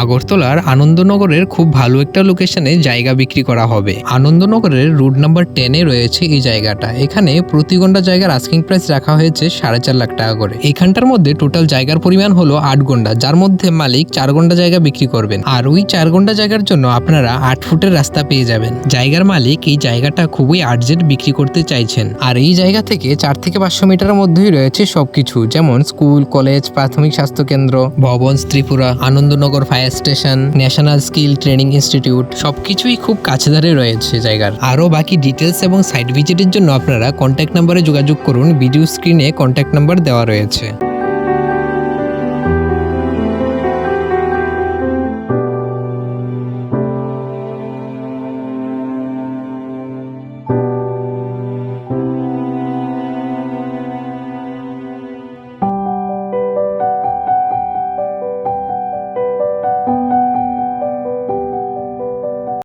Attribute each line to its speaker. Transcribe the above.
Speaker 1: আগরতলার আনন্দনগরের খুব ভালো একটা লোকেশনে জায়গা বিক্রি করা হবে। আনন্দনগরের রুট নাম্বার টেনে রয়েছে এই জায়গাটা। এখানে প্রতি ঘণ্টা জায়গার আস্কিং প্রাইস রাখা হয়েছে সাড়ে চার লাখ টাকা করে। এখানটার মধ্যে টোটাল জায়গার পরিমাণ হলো আট ঘণ্টা, যার মধ্যে মালিক চার ঘণ্টা জায়গা বিক্রি করবেন। আর ওই চার ঘণ্টা জায়গার জন্য আপনারা আট ফুটের রাস্তা পেয়ে যাবেন। জায়গার মালিক এই জায়গাটা খুবই আর্জেন্ট বিক্রি করতে চাইছেন। আর এই জায়গা থেকে চার থেকে পাঁচশো মিটারের মধ্যেই রয়েছে সবকিছু, যেমন স্কুল, কলেজ, প্রাথমিক স্বাস্থ্য কেন্দ্র, ভবন, Tripura, Anandanagar fire station, national skill training institute, সবকিছুই খুব কাছে ধারে রয়েছে জায়গার। আরও বাকি ডিটেলস এবং সাইট ভিজিটের জন্য আপনারা কন্ট্যাক্ট নাম্বারে যোগাযোগ করুন ভিডিও স্ক্রিনে কন্ট্যাক্ট নাম্বার দেওয়া রয়েছে।